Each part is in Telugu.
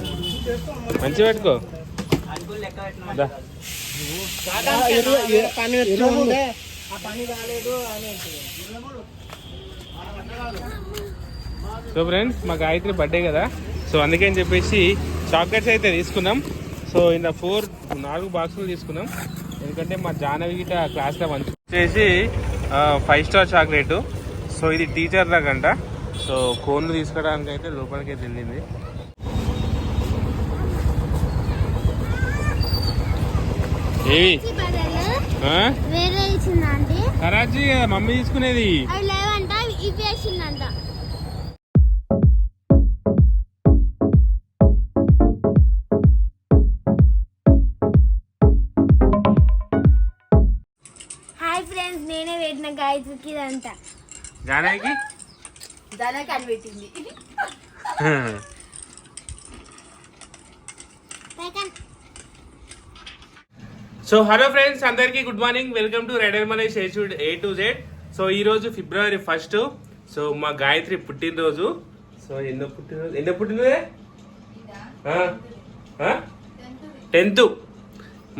మంచి మంచిగా పెట్టుకో. సో ఫ్రెండ్స్ మా గాయత్రి బర్త్డే కదా. సో అందుకని చెప్పేసి చాక్లెట్స్ అయితే తీసుకున్నాం. సో ఇలా ఫోర్ నాలుగు బాక్సులు తీసుకున్నాం. ఎందుకంటే మా జాహ్నవి గిట క్లాస్లో మంచి వచ్చేసి ఫైవ్ స్టార్ చాక్లెట్ సో ఇది టీచర్ దాకంట సో కోన్లు తీసుకోవడానికి అయితే లోపలికి వెళ్ళింది. ఏవి? కరాచీ మమ్మీ తీసుకునేది. కనిపెట్టింది సో హలో ఫ్రెండ్స్ అందరికీ గుడ్ మార్నింగ్. వెల్కమ్ టు రెడర్ మనీష్ ఏచూడ్ ఏ టు జెడ్ సో ఈ రోజు ఫిబ్రవరి ఫస్ట్. సో మా గాయత్రి పుట్టినరోజు. సో ఎన్నో పుట్టినరోజు? ఎన్నో పుట్టినరోజే? టెన్త్.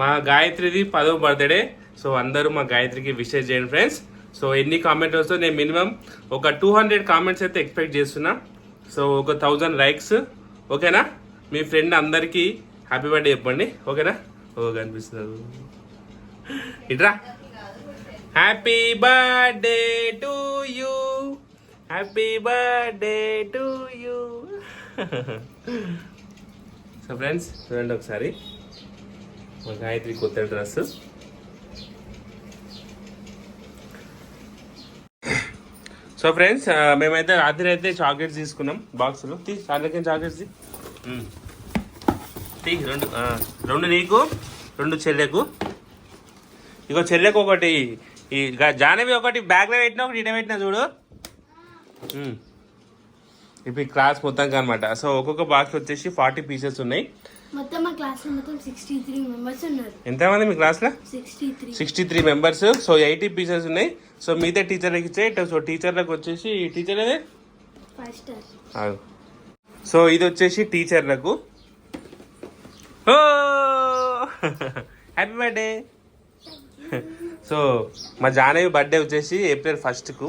మా గాయత్రిది పదవ బర్త్డే. సో అందరూ మా గాయత్రికి విషెస్ చేయండి ఫ్రెండ్స్. సో ఎన్ని కామెంట్స్ వస్తే నేను మినిమం ఒక టూ హండ్రెడ్ కామెంట్స్ అయితే ఎక్స్పెక్ట్ చేస్తున్నా. సో ఒక థౌజండ్ లైక్స్ ఓకేనా మీ ఫ్రెండ్ అందరికీ హ్యాపీ బర్త్డే చెప్పండి. ఓకేనా ఓ కనిపిస్తున్నారు ఇట్రా? Happy birthday to you happy birthday to you so friends చూడండి ఒకసారి. మా గాయత్రి కొత్త డ్రెస్ సో ఫ్రెండ్స్ uh, మేమైతే రాత్రి అయితే చాక్లెట్స్ తీసుకున్నాం బాక్సులు. తీ చాలకి చాక్లెట్స్ తీ? రెండు రెండు నీకు రెండు చెల్లెకు. ఇగో చెల్లెకు ఒకటి ఈ జానవి ఒకటి బ్యాగ్లో పెట్టినా ఒకటి ఇట పెట్టినా చూడు. ఇప్పుడు ఈ క్లాస్ మొత్తం అనమాట సో ఒక్కొక్క బాక్స్ వచ్చేసి ఫార్టీ పీసెస్ ఉన్నాయి. మొత్తం మా క్లాస్లో మొత్తం సిక్స్టీ త్రీ మెంబర్స్ ఉన్నారు. ఎంతమంది మీ క్లాస్లో sixty three sixty three members so eighty pieces ఉన్నాయి సో మిగతా టీచర్లకు ఇచ్చే సో టీచర్లకు వచ్చేసి టీచర్ అదే ఫైవ్ స్టార్. సో ఇది వచ్చేసి టీచర్లకు ఓ! హ్యాపీ బర్త్డే సో మా జానవి బర్త్డే వచ్చేసి ఏప్రిల్ ఫస్ట్కు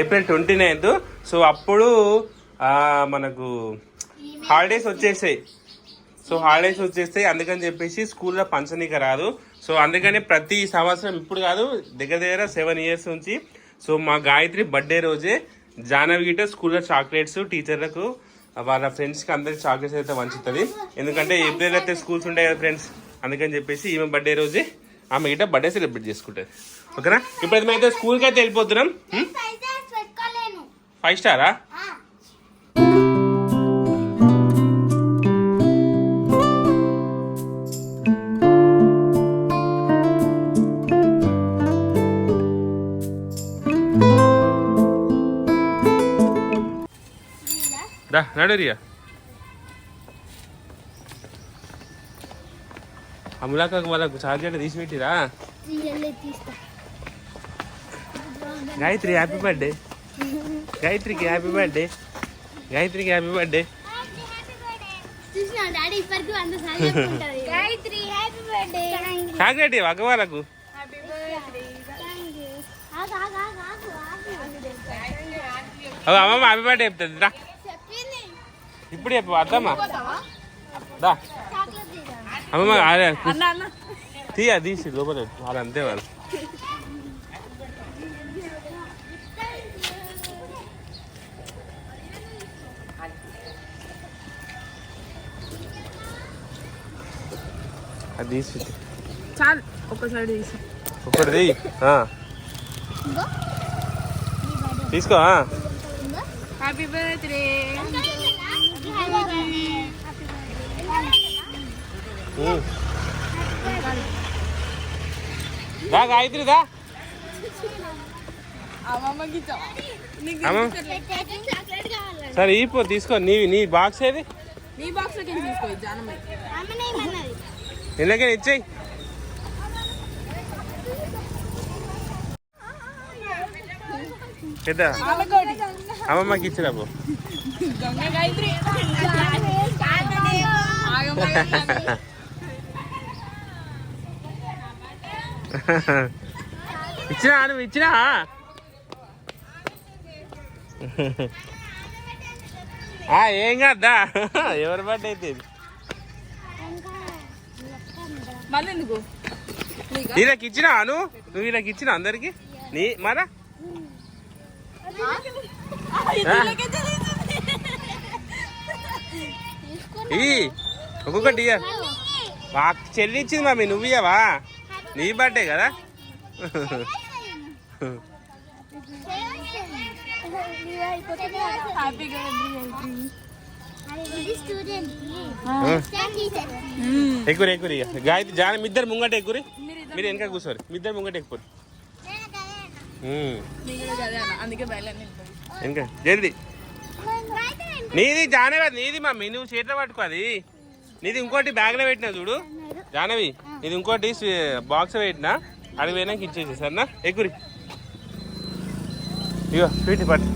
ఏప్రిల్ ట్వంటీ నైన్త్ సో అప్పుడు మనకు హాలిడేస్ వచ్చేసాయి. సో హాలిడేస్ వచ్చేస్తాయి. అందుకని చెప్పేసి స్కూల్లో పంచనీక రాదు. సో అందుకని ప్రతి సంవత్సరం ఇప్పుడు కాదు దగ్గర దగ్గర సెవెన్ ఇయర్స్ నుంచి. సో మా గాయత్రి బర్త్డే రోజే జానవి గిట స్కూల్లో చాక్లెట్స్ టీచర్లకు వాళ్ళ ఫ్రెండ్స్కి అందరికి చాక్లెట్స్ అయితే పంచుతుంది. ఎందుకంటే ఏప్రిల్ అయితే స్కూల్స్ ఉంటాయి కదా ఫ్రెండ్స్ అందుకని చెప్పేసి ఈమె బర్త్డే రోజే ఆమె గిట బర్త్డే సెలబ్రేట్ చేసుకుంటుంది. ఓకేనా? ఇప్పుడైతే మేము అయితే స్కూల్కి అయితే వెళ్ళిపోతున్నాం ఫైవ్ స్టారా రా నడు రియా. అమలాక వాళ్ళకు చార్జర్ తీసి పెట్టిరా? గాయత్రి హ్యాపీ బర్త్డే గాయత్రికి హ్యాపీ బర్త్డే గాయత్రికి హ్యాపీ బర్త్డే చాక్లెట్ అక్క వాళ్ళకు. అవి అమ్మమ్మ హ్యాపీ బర్త్డే చెప్తుంది రా. ఇప్పుడు చెప్పు అర్థమ్మా దా చాక్లెట్ తీరా అమ్మమ్మ అదే తీయ తీసి లోపల. వాళ్ళు అంతే వాళ్ళు అది తీసి. చాలు ఒక్కసారి తీసి ఒకటి తీయి. తీసుకో హ్యాపీ బర్త్డే. దా గాయత్రి దా. సరే ఈపో తీసుకో. నీ నీ బాక్స్ ఏది? నీ బాక్స్ ఇచ్చేయి. పెద్ద? అమ్మమ్మకి ఇచ్చిరా పో. దొంగ గాయత్రి ఆగమ్మ ఇచ్చినా నువ్వు ఇచ్చినా? ఆ, ఏం కాద్దా? ఎవరి బర్త్డే అయితే ఇది? వీళ్ళకి ఇచ్చినా నువ్వు నువ్వు వీళ్ళకి ఇచ్చినా అందరికి? నీ మరా. ఇవి ఒక్కొక్కటి మాకు చెల్లి ఇచ్చింది మమ్మీ నువ్వు ఇయ్యవా? నీ బర్త్డే కదా? ఎక్కురి ఎక్కురి గాయత్రి జాన మీ ఇద్దరు ముంగట ఎక్కురి మీరు వెనక కూర్చోరు మీ ఇద్దరు ముంగట ఎక్కురు జల్దీ నీది జానే కదా నీది మమ్మీ. నువ్వు చేతిలో పట్టుకో అది. నీది ఇంకోటి బ్యాగ్లో పెట్టినా చూడు. జానవి ఇది ఇంకోటి బాక్స్ పెట్టినా. అది పోయినాక ఇచ్చేసి సరేనా? ఎక్కురి ఇగో స్వీట్ పట్టు.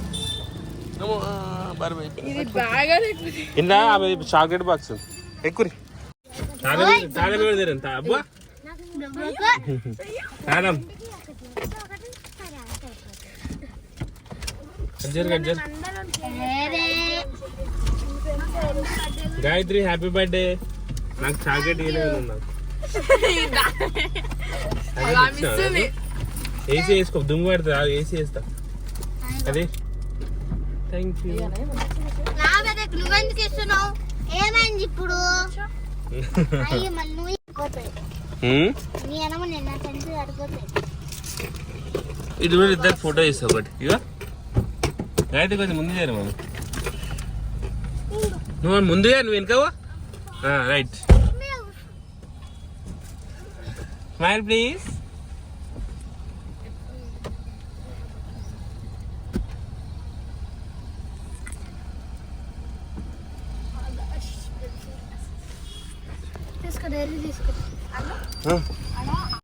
ఇది అవి చాక్లెట్ బాక్స్. ఎక్కురి తాళం తాళం ఎవరు తెరండి? తా- అబ్బా తాళం గాయత్రి హ్యాపీ బర్త్డే నాకు చాక్లెట్ ఇవ్వలేదు నాకు ఏసీ వేసుకో దుమ్ము పడుతుంది ఏసీ వేస్తా. అది. థ్యాంక్ యూ నువ్వెందుకు ఇస్తున్నావు ఏమైంది ఇప్పుడు? ఇటు కూడా ఇద్దరు ఫోటో ఇస్తా ఒకటి. ఇక గాయత్రి కొంచెం ముందు చేయరు మనం. నువ్వు ముందుగా నువ్వు వెనుకవా రైట్. Smile please.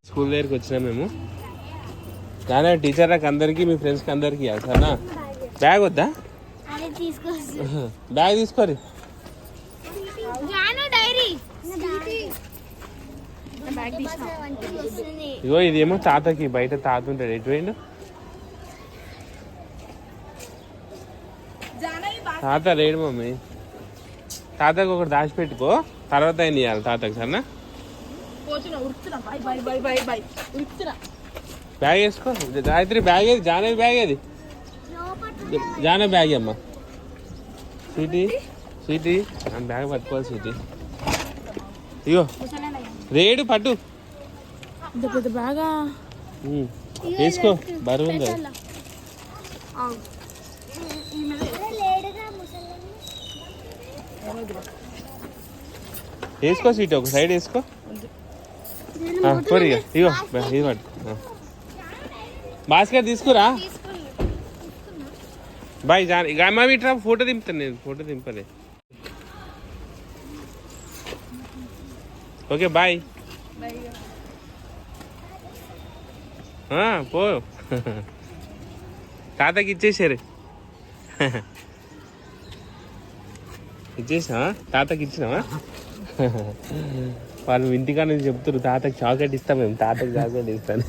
స్కూల్ దగ్గరికి వచ్చినాం మేము. కానీ టీచర్లకు అందరికీ మీ ఫ్రెండ్స్కి అందరికీ సరేనా? బ్యాగ్ వద్దా? బ్యాగ్ తీసుకోరి. జాను డైరీ. వస్తుంది ఇగో ఇదేమో తాతకి బయట తాత ఉంటాడు. ఎటు తాత లేడు మమ్మీ. తాతకు ఒకటి దాచిపెట్టుకో తర్వాత ఆయన ఇవ్వాలి తాతకి సరేనా? పోతున్నా ఉరుకుతున్నా. Bye bye bye bye bye. ఉరుకుతున్నా. Bag వేసుకో. గాయత్రి బ్యాగ్ ఏది? జానవి బ్యాగ్ ఏది? జాన బ్యాగ్ అమ్మా. స్వీటీ స్వీటీ ఆ బ్యాగ్ పట్టుకోవాలి స్వీటీ ఇగో రేడు పట్టు. బాగా. వేసుకో బరువు ఉంది. వేసుకో సీట్ ఒక సైడ్ వేసుకో. పోరు ఇగో ఇది పట్టు. భాస్కర్ తీసుకురా. బాయ్ జాన్ ఇక అమ్మ ఇట్రా ఫోటో దింపుతాను నేను ఫోటో దింపలే ఓకే బాయ్ పో తాతకి ఇచ్చేసారు ఇచ్చేసినా తాతకి ఇచ్చినావా వాళ్ళు ఇంటికాడ నుంచి చెప్తారు తాతకి చాక్లెట్ ఇస్తాం మేము తాతకి చాక్లెట్ ఇస్తాను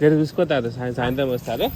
నేను చూసుకో తాత సాయంత్రం వస్తారు